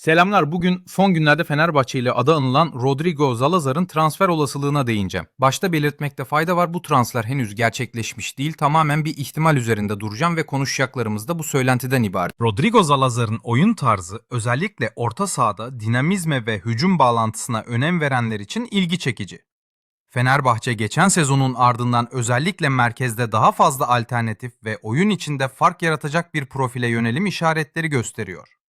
Selamlar. Bugün son günlerde Fenerbahçe ile adı anılan Rodrigo Zalazar'ın transfer olasılığına değineceğim. Başta belirtmekte fayda var bu transfer henüz gerçekleşmiş değil. Tamamen bir ihtimal üzerinde duracağım ve konuşacaklarımız da bu söylentiden ibaret. Rodrigo Zalazar'ın oyun tarzı özellikle orta sahada dinamizme ve hücum bağlantısına önem verenler için ilgi çekici. Fenerbahçe geçen sezonun ardından özellikle merkezde daha fazla alternatif ve oyun içinde fark yaratacak bir profile yönelim işaretleri gösteriyor.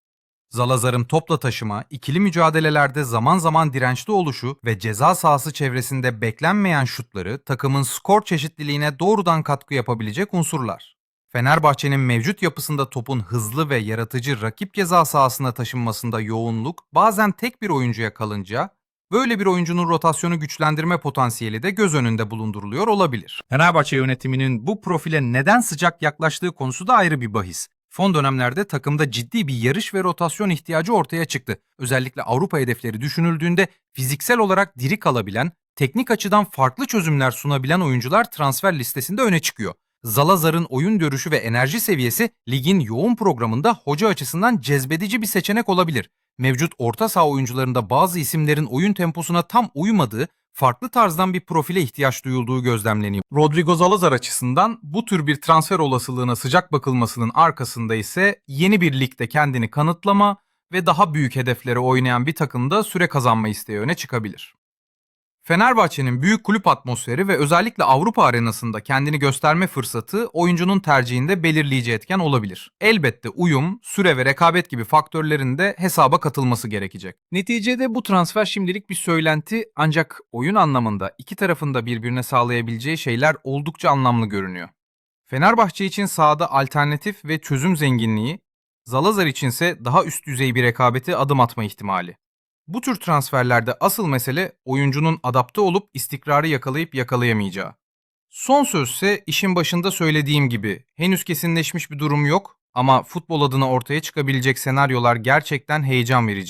Zalazar'ın topla taşıma, ikili mücadelelerde zaman zaman dirençli oluşu ve ceza sahası çevresinde beklenmeyen şutları takımın skor çeşitliliğine doğrudan katkı yapabilecek unsurlar. Fenerbahçe'nin mevcut yapısında topun hızlı ve yaratıcı rakip ceza sahasına taşınmasında yoğunluk bazen tek bir oyuncuya kalınca böyle bir oyuncunun rotasyonu güçlendirme potansiyeli de göz önünde bulunduruluyor olabilir. Fenerbahçe yönetiminin bu profile neden sıcak yaklaştığı konusu da ayrı bir bahis. Son dönemlerde takımda ciddi bir yarış ve rotasyon ihtiyacı ortaya çıktı. Özellikle Avrupa hedefleri düşünüldüğünde fiziksel olarak diri kalabilen, teknik açıdan farklı çözümler sunabilen oyuncular transfer listesinde öne çıkıyor. Zalazar'ın oyun görüşü ve enerji seviyesi ligin yoğun programında hoca açısından cezbedici bir seçenek olabilir. Mevcut orta saha oyuncularında bazı isimlerin oyun temposuna tam uymadığı, farklı tarzdan bir profile ihtiyaç duyulduğu gözlemleniyor. Rodrigo Zalazar açısından bu tür bir transfer olasılığına sıcak bakılmasının arkasında ise yeni bir ligde kendini kanıtlama ve daha büyük hedeflere oynayan bir takımda süre kazanma isteği öne çıkabilir. Fenerbahçe'nin büyük kulüp atmosferi ve özellikle Avrupa arenasında kendini gösterme fırsatı oyuncunun tercihinde belirleyici etken olabilir. Elbette uyum, süre ve rekabet gibi faktörlerin de hesaba katılması gerekecek. Neticede bu transfer şimdilik bir söylenti ancak oyun anlamında iki tarafın da birbirine sağlayabileceği şeyler oldukça anlamlı görünüyor. Fenerbahçe için sahada alternatif ve çözüm zenginliği, Zalazar içinse daha üst düzey bir rekabeti adım atma ihtimali. Bu tür transferlerde asıl mesele oyuncunun adapte olup istikrarı yakalayıp yakalayamayacağı. Son sözse işin başında söylediğim gibi henüz kesinleşmiş bir durum yok ama futbol adına ortaya çıkabilecek senaryolar gerçekten heyecan verici.